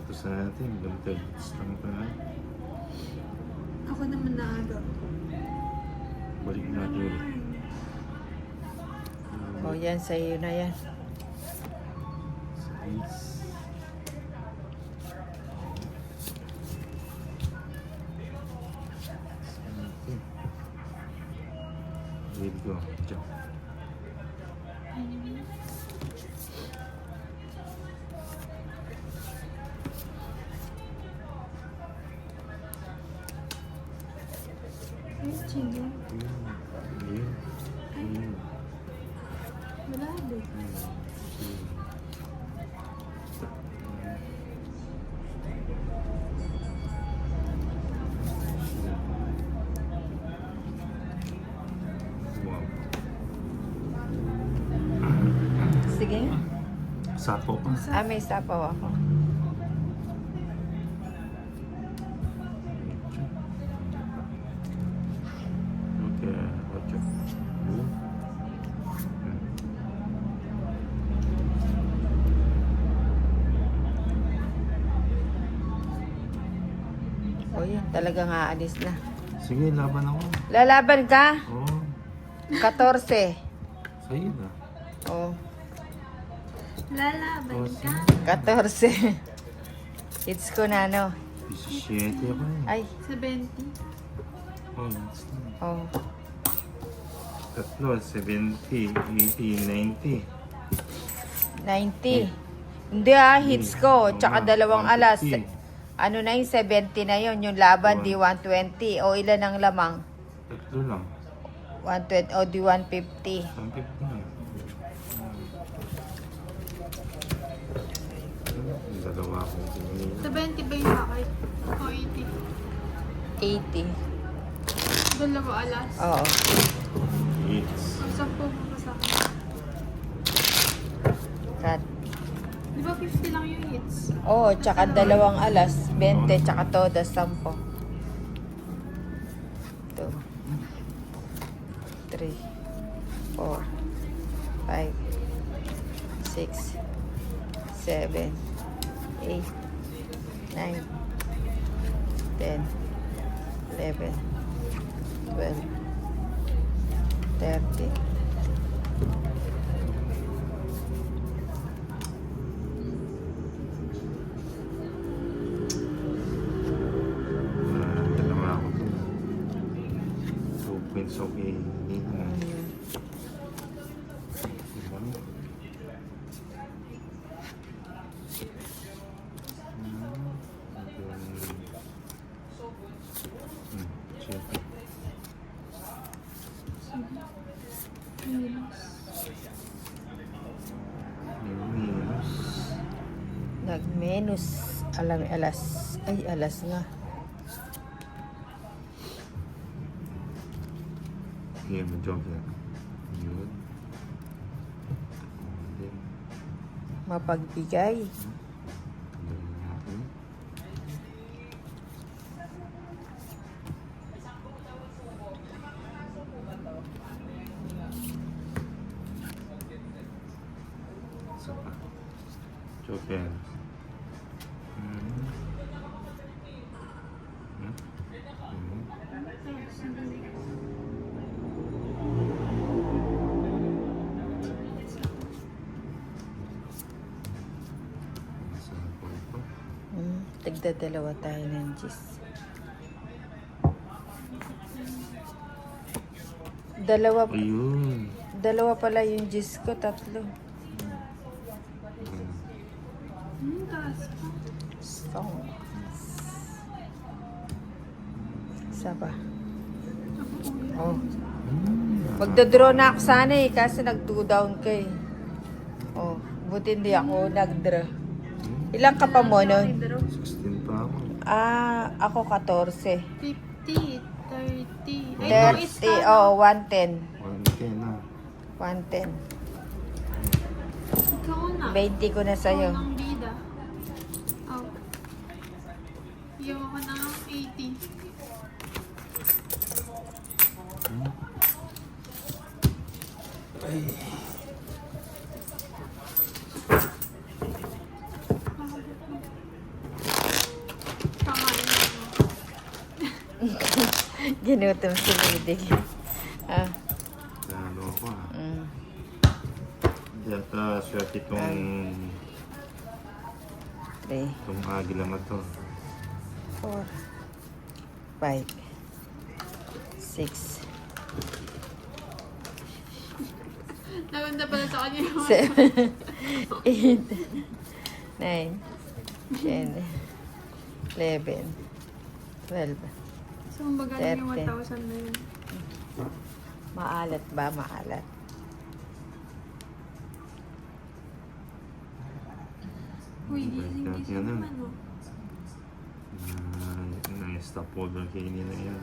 ito sa atin. Gusto mo pa na. Ako naman na aga. Balik natin ulit. O yan, sa'yo na yan. Size. Seventeen. Ready go. Jump. Ay, chingo. Yun. Yun. Yun. Wala din. Wow. Sige. Sapo pa. Ah, may sapaw ako. O yan, talagang aalis na. Sige, laban ako. Lalaban ka? Oo. 14. Sa'yo na. O, Lalaban Oh, ka. 14. Hits ko na, no? 17 ako eh. Ay, 70. Oh, that's na. oh. Tatlo, 70, 80, 90. 90. Hindi ah, hits ko. Tsaka Oo, dalawang alas. 150. Ano na yung 70 na yon Yung laban, di 120. O ilan ang lamang? Tatlo lang. 120 o di 150. 150 na. Yung Dalawa ko. 70 ba yung bakit? O 80? 80. Dalawa alas. Oo. Hits. Ang mo pa sa akin. Cut. Di ba 50 lang yung hits? Oo, tsaka dalawang alas. 20, tsaka todo, 10. 2. 3. 4. 5. 6. 7. 8. 9. 10. 11. 12. 13. Points okay. Hindi na. Minus. Nag-menus. Alam, alas. Ay, alas nga. Sige, mag-jump yan. Yun. Then, Mapagbigay. tanggalin natin. Isa pa. Yan. Hmm. Hmm? Hmm. Hmm, tigda dalawa tayo ng G's. Dalawa, Ayun. dalawa pala yung G's ko, tatlo. Song. Isa pa. Oh. Magdodraw na ako sana eh, kasi nag-2 down ka eh. Oh, buti hindi ako nag-draw. Ilang ka pa mo nun? 16 pa ako. Ah, ako 14. 50, 30. Ay, 30, no, oh, 110. 110 na. 110. Ikaw na. 20 ko na sa'yo. Ikaw ng bida. Oh. Iyaw ako ng 80. Hmm. Ginutom si Lidig. Ah, Lalo ako ah. mm. Yata swerte itong, Three, itong agila na to. four, five, six, Naganda pala sa kanya yung seven, eight, nine, ten, eleven, twelve. Yung Thirty. 1,000 na yun. Maalat ba? Maalat. Uy, Balik gising natin gising yan, ah. naman, oh. Na, na stop holder kainin na yan.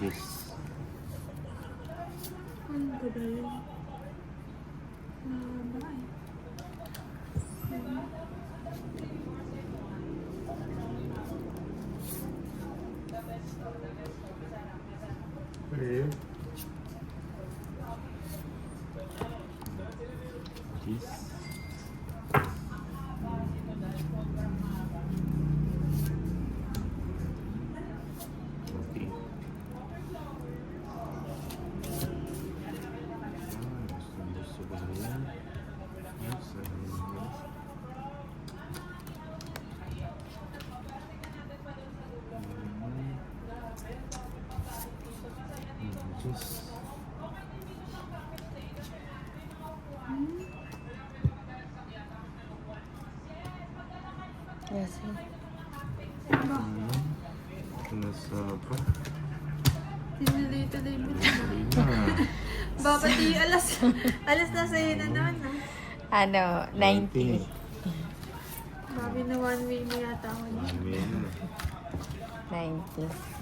Yun? Hmm, Jeez. Yes. Ba. Nasa pa? tinulay-tuloy mo na. Ayun na. Ba, pati alas, alas na sa'yo na naman, ah. Ano, 90. Babi na one way mo yata ako. Ayun na. 90.